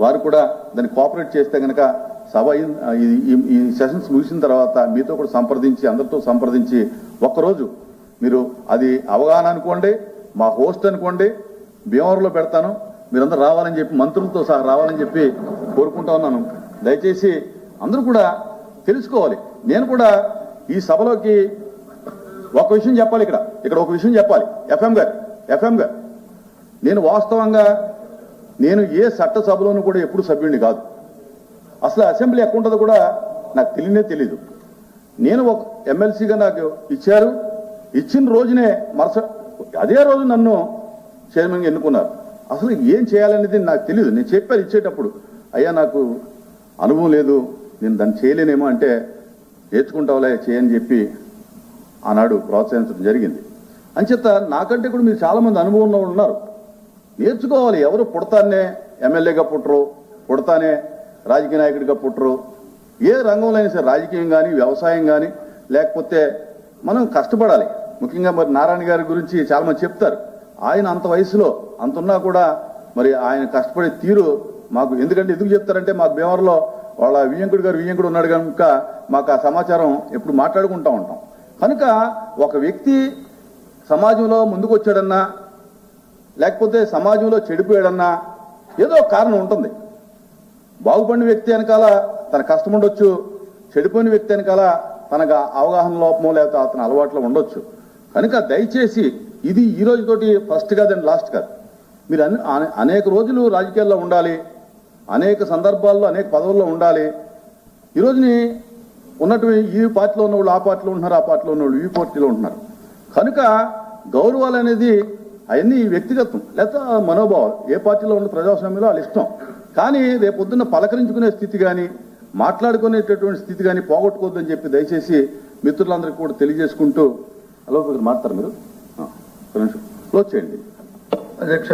వారు కూడా దాన్ని కోఆపరేట్ చేస్తే కనుక సభ ఈ- ఈ సెషన్స్ ముగిసిన తర్వాత మీతో కూడా సంప్రదించి అందరితో సంప్రదించి ఒక్కరోజు మీరు అది అవగాహన అనుకోండి మా హోస్ట్ అనుకోండి భీమవరంలో పెడతాను మీరందరూ రావాలని చెప్పి మంత్రులతో సహా రావాలని చెప్పి కోరుకుంటా ఉన్నాను. దయచేసి అందరూ కూడా తెలుసుకోవాలి. నేను కూడా ఈ సభలోకి ఒక విషయం చెప్పాలి ఇక్కడ. ఇక్కడ ఒక విషయం చెప్పాలి. ఎఫ్ఎం గారు ఎఫ్ఎం గారు నేను వాస్తవంగా నేను ఏ చట్టసభలోనూ కూడా ఎప్పుడు సభ్యుడిని కాదు. అసలు అసెంబ్లీ ఎక్కడ ఉంటుందో కూడా నాకు తెలియనే తెలీదు. నేను ఒక ఎమ్మెల్సీగా నాకు ఇచ్చారు. ఇచ్చిన రోజునే మరుస అదే రోజు నన్ను చైర్మన్గా ఎన్నుకున్నారు. అసలు ఏం చేయాలనేది నాకు తెలియదు నేను చెప్పాను ఇచ్చేటప్పుడు అయ్యా నాకు అనుభవం లేదు. నేను దాన్ని చేయలేనేమో అంటే నేర్చుకుంటావులే చేయని చెప్పి ఆనాడు ప్రోత్సహించడం జరిగింది. అంచేత నాకంటే కూడా మీరు చాలామంది అనుభవం ఉన్నారు. నేర్చుకోవాలి. ఎవరు పుడతానే ఎమ్మెల్యేగా పుట్టరు పుడతానే రాజకీయ నాయకుడిగా పుట్టరు. ఏ రంగంలో అయినా సరే రాజకీయం కానీ వ్యవసాయం కానీ లేకపోతే మనం కష్టపడాలి. ముఖ్యంగా మరి నారాయణ గారి గురించి చాలామంది చెప్తారు. ఆయన అంత వయసులో అంతున్నా కూడా మరి ఆయన కష్టపడే తీరు మాకు ఎందుకంటే ఎందుకు చెప్తారంటే మాకు భీమవరంలో వాళ్ళ వియ్యంకుడు గారు వియ్యంకుడు ఉన్నాడు కనుక మాకు ఆ సమాచారం ఎప్పుడు మాట్లాడుకుంటూ ఉంటాం. కనుక ఒక వ్యక్తి సమాజంలో ముందుకు వచ్చాడన్నా లేకపోతే సమాజంలో చెడిపోయాడన్నా ఏదో కారణం ఉంటుంది. బాగుపడిన వ్యక్తి వెనకాల తన కష్టం ఉండొచ్చు చెడిపోయిన వ్యక్తి వెనకాల తనకు అవగాహన లోపమో లేకపోతే అతని అలవాట్లో ఉండొచ్చు. కనుక దయచేసి ఇది ఈ రోజుతోటి ఫస్ట్ కాదండి లాస్ట్ కాదు. మీరు అనే- అనేక రోజులు రాజకీయాల్లో ఉండాలి అనేక సందర్భాల్లో అనేక పదవుల్లో ఉండాలి. ఈ రోజుని ఉన్నటువంటి ఈ పార్టీలో ఉన్న వాళ్ళు ఆ పార్టీలో ఉంటున్నారు ఆ పార్టీలో ఉన్న వాళ్ళు ఈ పార్టీలో ఉంటున్నారు. కనుక గౌరవాలు అనేది అవన్నీ వ్యక్తిగతం లేదా మనోభావాలు. ఏ పార్టీలో ఉన్న ప్రజాస్వామ్యంలో వాళ్ళ ఇష్టం. కానీ రేపొద్దున్న పలకరించుకునే స్థితి కానీ మాట్లాడుకునేటటువంటి స్థితి కానీ పోగొట్టుకోవద్దని చెప్పి దయచేసి మిత్రులందరికీ కూడా తెలియజేసుకుంటూ హలో ఇక్కడ మాట్లాడతారు మీరు? నిమిషం. క్లోజ్ చేయండి. అధ్యక్ష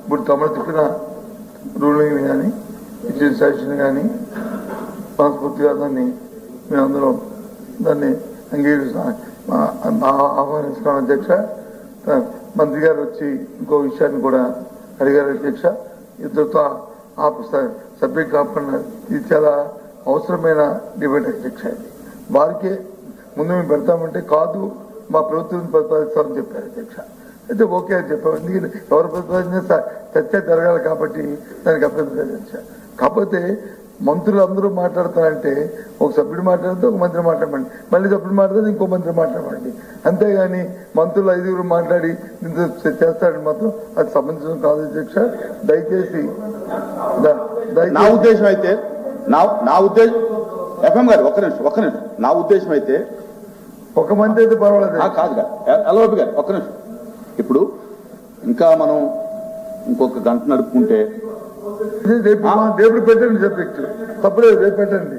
ఇప్పుడు తమరు చెప్పిన రూలింగ్ కానీ ఇచ్చిన సజెషన్ కానీ మనస్ఫూర్తిగా దాన్ని మేమందరం దాన్ని అంగీకరిస్తాం. ఆహ్వానిస్తున్నాం అధ్యక్ష. మంత్రి గారు వచ్చి ఇంకో విషయాన్ని కూడా అడిగారు అధ్యక్ష. ఇద్దరితో ఆ సబ్జెక్ట్ కాకుండా ఇది చాలా అవసరమైన డిబేట్ అధ్యక్ష వారికే ముందు మేము పెడతామంటే కాదు మా ప్రభుత్వం ప్రతిపాదిస్తామని చెప్పారు అధ్యక్ష. అయితే ఓకే అని చెప్పాము ఎందుకంటే ఎవరు ప్రతిపాదించినా చర్చ జరగాలి కాబట్టి దానికి అభ్యంతరం అధ్యక్ష. కాకపోతే మంత్రులు అందరూ మాట్లాడతారంటే ఒక సభ్యుడు మాట్లాడితే ఒక మంత్రి మాట్లాడమండి. మళ్ళీ సభ్యుడు మాట్లాడితే ఇంకో మంత్రి మాట్లాడమండి. అంతేగాని మంత్రులు ఐదుగురు మాట్లాడి చేస్తారని మాత్రం అది సంబంధించిన కాదు అధ్యక్ష. దయచేసి నా ఉద్దేశం అయితే నా నా ఉద్దేశం ఎఫ్ఎం గారు ఒక్క నిమిషం ఒక్క నిమిషం. నా ఉద్దేశం అయితే ఒక మంత్రి అయితే పర్వాలేదు కాదు కాదు అలవాటు గారు ఒక్క నిమిషం. ఇప్పుడు ఇంకా మనం ఇంకొక గంట నడుపుకుంటే రేపు రేపు పెట్టండి సబ్జెక్ట్ తప్పలేదు రేపు పెట్టండి.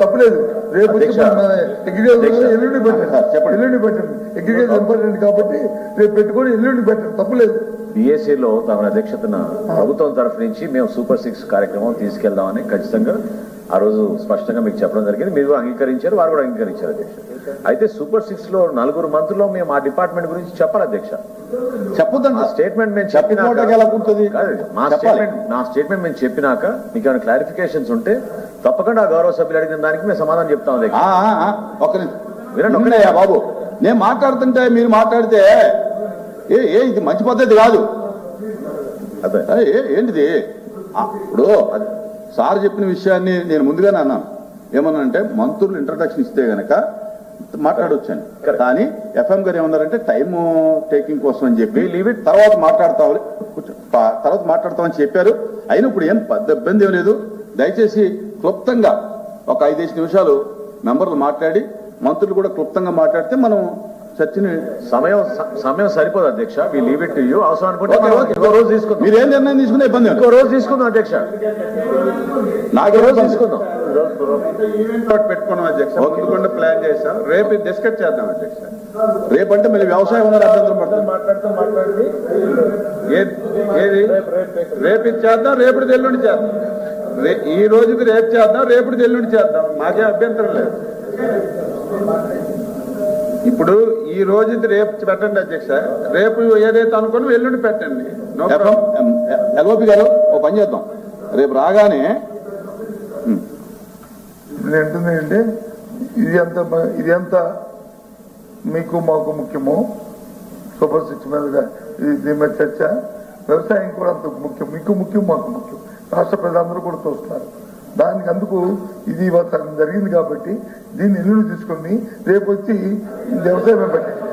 తప్పలేదు. రేపు. ఎల్లుండి పెట్టండి. ఎల్లుండి పెట్టండి. అగ్రికల్చర్ ఇంపార్టెంట్ కాబట్టి రేపు పెట్టుకొని ఎల్లుండి పెట్టండి. తప్పలేదు. బీఎస్సీలో తమ అధ్యక్షతన ప్రభుత్వం తరఫు నుంచి మేము సూపర్ సిక్స్ కార్యక్రమం తీసుకెళ్దామని ఖచ్చితంగా ఆ రోజు స్పష్టంగా మీకు చెప్పడం జరిగింది. మీరు కూడా అంగీకరించారు వారు కూడా అంగీకరించారు అధ్యక్ష. అయితే సూపర్ సిక్స్లో నలుగురు మంత్రులు మేము ఆ డిపార్ట్మెంట్ గురించి చెప్పాలి అధ్యక్ష. చెప్పొద్దండి స్టేట్మెంట్ మేము కాదు, మా. స్టేట్మెంట్ నా స్టేట్మెంట్ మేము చెప్పినాక మీకు ఏమైనా క్లారిఫికేషన్స్ ఉంటే తప్పకుండా ఆ గౌరవ సభ్యులు అడిగిన దానికి మేము సమాధానం చెప్తాం అధ్యక్ష. వినండి, బాబు. నేను మాట్లాడుతుంటే మీరు మాట్లాడితే ఏ ఏ ఇది మంచి పద్ధతి కాదు. అదే. ఏంటిది? ఇప్పుడు సార్ చెప్పిన విషయాన్ని నేను ముందుగానే అన్నాను ఏమన్నానంటే మంత్రులు ఇంట్రడక్షన్ ఇస్తే గనక మాట్లాడొచ్చాను. కానీ ఎఫ్ఎం గారు ఏమన్నారంటే టైం టేకింగ్ కోసం అని చెప్పి leave it. తర్వాత మాట్లాడతాం కూర్చో. ప- తర్వాత మాట్లాడతామని చెప్పారు అయినా ఇప్పుడు ఏం పెద్ద ఇబ్బంది ఏం లేదు దయచేసి క్లుప్తంగా ఒక ఐదేసి నిమిషాలు మెంబర్లు మాట్లాడి మంత్రులు కూడా క్లుప్తంగా మాట్లాడితే మనం చర్చని సమయం సమయం సరిపోదు అధ్యక్ష. We leave it to you అవసరం అనుకుంటే. ఇంకో రోజు తీసుకుందాం. మీరు ఏం నిర్ణయం తీసుకునే ఇబ్బంది. ఇంకో రోజు తీసుకుందాం అధ్యక్ష. నాకు రోజు. తీసుకుందాం. పెట్టుకున్నాం అధ్యక్ష. ముందుకుండా ప్లాన్ చేశాం. రేపు డిస్కస్ చేద్దాం అధ్యక్ష. రేపంటే మళ్ళీ వ్యవసాయం ఉన్నారు అభ్యంతరం పడుతుంది. ఏది? రేపు ఇది చేద్దాం రేపటి ఎల్లుండి చేద్దాం. ఈ రోజుకి రేపు చేద్దాం రేపటి ఎల్లుండి చేద్దాం. మాకే అభ్యంతరం లేదు. ఇప్పుడు ఈ రోజు రేపు పెట్టండి అధ్యక్ష. రేపు ఏదైతే అనుకుని ఎల్లుండి పెట్టండి. ఎల్ఓపి గారు ఓ పని చేద్దాం. రేపు రాగానే అంటే ఇది ఎంత ఇది ఎంత మీకు మాకు ముఖ్యమో సూపర్ సిక్స్ మీదుగా ఇది దీని మీద చర్చ. వ్యవసాయం కూడా అంత ముఖ్యం. మీకు ముఖ్యం మాకు ముఖ్యం. రాష్ట్ర ప్రజలందరూ కూడా చూస్తున్నారు దానికి అందుకు ఇది ఇవాళ జరిగింది కాబట్టి దీన్ని ఎల్లుండి తీసుకొని రేపు వచ్చి వ్యవసాయం పెట్టండి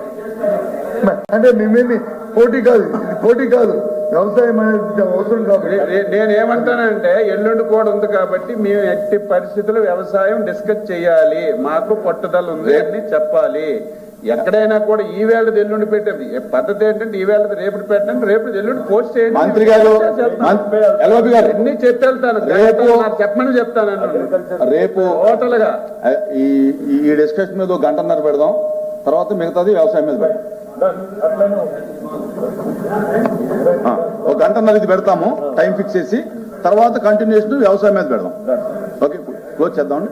అంటే మేమేమి పోటీ కాదు ఇది పోటీ కాదు. వ్యవసాయం అనేది అవసరం కాబట్టి. నేను ఏమంటానంటే ఎల్లుండి కూడా ఉంది కాబట్టి మేము ఎట్టి పరిస్థితుల్లో వ్యవసాయం డిస్కస్ చేయాలి. మాకు పట్టుదల ఉంది అని చెప్పాలి. ఎక్కడైనా కూడా ఈ వేళది ఎల్లుండి పెట్టేది ఏ పద్ధతి ఏంటంటే ఈ వేళది రేపు పెట్టండి రేపు ఎల్లుండి పోస్ట్ చేయండి. మంత్రి గారు అన్ని చెప్పెళ్తాను రేపు- చెప్పమని చెప్తాను రేపు టోటల్గా ఈ డిస్కషన్ మీద గంటన్నర పెడదాం. తర్వాత మిగతాది వ్యవసాయం మీద పెడదాం. ఒక గంటన్నర ఇది పెడతాము టైం ఫిక్స్ చేసి. తర్వాత కంటిన్యూషన్ వ్యవసాయం మీద పెడదాం. ఓకే క్లోజ్ చేద్దామండి.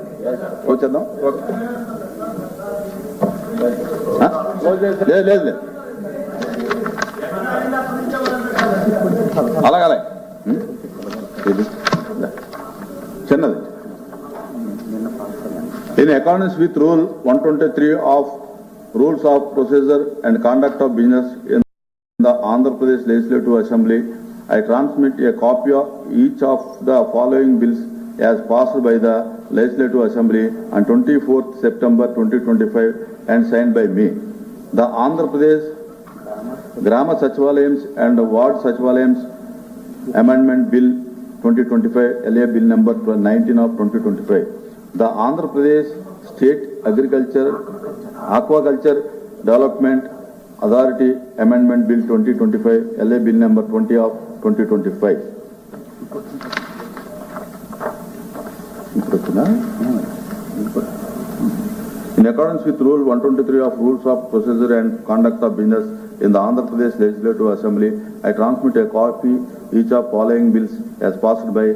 క్లోజ్ చేద్దాం. ఆ? లేదు లేదు లేదు అలాగే అలాగే ఉం? ఇది దా. చిన్నది In accordance with Rule 123 of Rules of Procedure and Conduct of Business in the Andhra Pradesh Legislative Assembly, I transmit a copy of each of the following bills as passed by the Legislative Assembly on 24th September 2025 and signed by me. The Andhra Pradesh Grama Sachivalayams and Ward Sachivalayams Amendment Bill 2025, LA Bill number 19 of 2025. The Andhra Pradesh State Agriculture, Aquaculture Development Authority Amendment Bill 2025, LA Bill number 20 of 2025. ఇప్పుడు వచ్చిందా? In accordance with Rule 123 of Rules of Procedure and Conduct of Business in the Andhra Pradesh Legislative Assembly, I transmit a copy each of following bills as passed by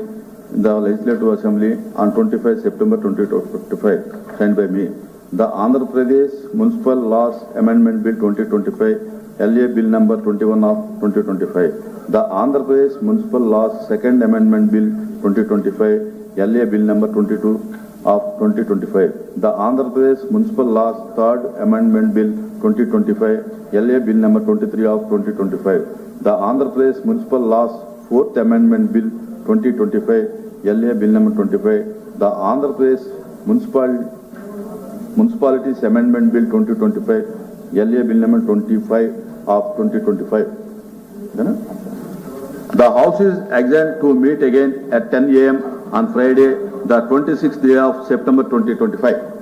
the Legislative Assembly on 25 September 2025, signed by me. The Andhra Pradesh Municipal Laws Amendment Bill 2025, LA Bill number 21 of 2025. The Andhra Pradesh Municipal Laws Second Amendment Bill 2025, LA Bill number 22 of 2025. The Andhra Pradesh Municipal Laws Third Amendment Bill 2025, LA Bill number 23 of 2025. The Andhra Pradesh Municipal Laws Fourth Amendment Bill 2025, LA Bill number 25. The Andhra Pradesh Municipal Municipalities Amendment Bill 2025, LA Bill number 25 of 2025. The House is adjourned to meet again at 10 a.m. on Friday, the 26th day of September 2025.